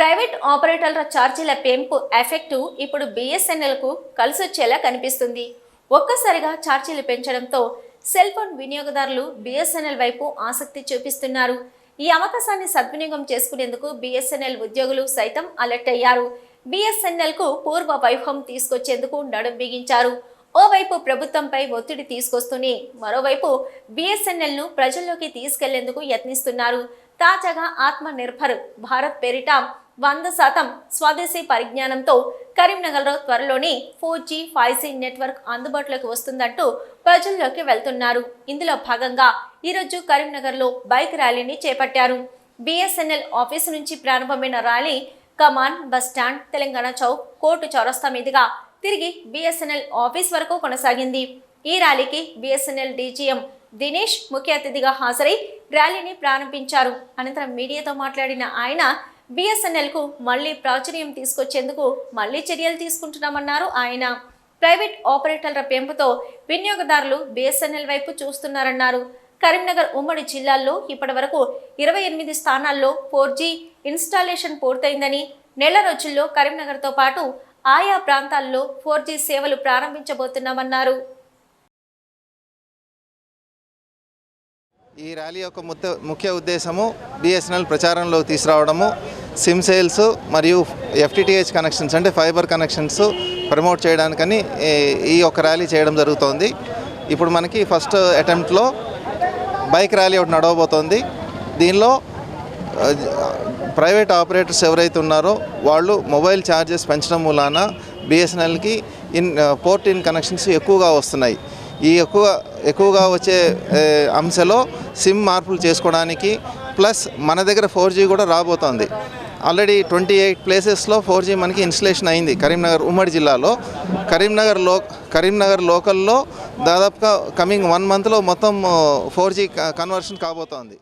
Private ఆపరేటర్ల ఛార్జీల పెంపు ఎఫెక్టు ఇప్పుడు బీఎస్ఎన్ఎల్కు కలిసొచ్చేలా కనిపిస్తుంది. ఒక్కసారిగా ఛార్జీలు పెంచడంతో సెల్ ఫోన్ వినియోగదారులు బిఎస్ఎన్ఎల్ వైపు ఆసక్తి చూపిస్తున్నారు. ఈ అవకాశాన్ని సద్వినియోగం చేసుకునేందుకు బిఎస్ఎన్ఎల్ ఉద్యోగులు సైతం అలర్ట్ అయ్యారు. బిఎస్ఎన్ఎల్కు పూర్వ వైభవం తీసుకొచ్చేందుకు నడుం బిగించారు. ఓవైపు ప్రభుత్వంపై ఒత్తిడి తీసుకొస్తూనే మరోవైపు బిఎస్ఎన్ఎల్ను ప్రజల్లోకి తీసుకెళ్ళేందుకు యత్నిస్తున్నారు. తాజాగా ఆత్మ నిర్భర్ భారత్ పేరిట వంద శాతం స్వదేశీ పరిజ్ఞానంతో కరీంనగర్లో త్వరలోనే four G five G network అందుబాటులోకి వస్తుందంటూ ప్రజల్లోకి వెళ్తున్నారు. ఇందులో భాగంగా ఈరోజు కరీంనగర్లో బైక్ ర్యాలీని చేపట్టారు. బిఎస్ఎన్ఎల్ ఆఫీసు నుంచి ప్రారంభమైన rally Kaman bus stand Telangana Chowk court చౌరస్తా మీదుగా తిరిగి బిఎస్ఎన్ఎల్ ఆఫీస్ వరకు కొనసాగింది. ఈ ర్యాలీకి బిఎస్ఎన్ఎల్ డీజీఎం దినేష్ ముఖ్య అతిథిగా హాజరై ర్యాలీని ప్రారంభించారు. అనంతరం మీడియాతో మాట్లాడిన ఆయన బీఎస్ఎన్ఎల్కు మళ్ళీ ప్రాచుర్యం తీసుకొచ్చేందుకు మళ్ళీ చర్యలు తీసుకుంటున్నామన్నారు ఆయన. ప్రైవేట్ ఆపరేటర్ల పెంపుతో వినియోగదారులు బిఎస్ఎన్ఎల్ వైపు చూస్తున్నారన్నారు. కరీంనగర్ ఉమ్మడి జిల్లాల్లో ఇప్పటివరకు ఇరవై ఎనిమిది స్థానాల్లో ఫోర్ జీ ఇన్స్టాలేషన్ పూర్తయిందని నెల రోజుల్లో కరీంనగర్తో పాటు ఆయా ప్రాంతాల్లో ఫోర్ జీ సేవలు ప్రారంభించబోతున్నామన్నారు. ఈ ర్యాలీ యొక్క ముత్య ముఖ్య ఉద్దేశము బిఎస్ఎన్ఎల్ ప్రచారంలో తీసుకురావడము సిమ్ సేల్స్ మరియు ఎఫ్టిటిహెచ్ కనెక్షన్స్ అంటే ఫైబర్ కనెక్షన్స్ ప్రమోట్ చేయడానికని ఈ- యొక్క ర్యాలీ చేయడం జరుగుతోంది. ఇప్పుడు మనకి ఫస్ట్ అటెంప్ట్లో బైక్ ర్యాలీ ఒకటి నడవబోతోంది. దీనిలో ప్రైవేట్ ఆపరేటర్స్ ఎవరైతే ఉన్నారో వాళ్ళు మొబైల్ ఛార్జెస్ పెంచడం మూలాన బిఎస్ఎన్ఎల్కి ఇన్ పోర్ట్ ఇన్ కనెక్షన్స్ ఎక్కువగా వస్తున్నాయి. ఈ ఎక్కువ ఎక్కువగా వచ్చే అంశలో సిమ్ మార్పులు చేసుకోవడానికి ప్లస్ మన దగ్గర ఫోర్ జీ కూడా రాబోతోంది. ఆల్రెడీ ట్వంటీ ఎయిట్ ప్లేసెస్లో ఫోర్ జీ మనకి ఇన్స్టలేషన్ అయింది. కరీంనగర్ ఉమ్మడి జిల్లాలో. కరీంనగర్లో కరీంనగర్ లోకల్లో దాదాపుగా కమింగ్ వన్ మంత్లో మొత్తం ఫోర్ జీ కన్వర్షన్ కాబోతోంది.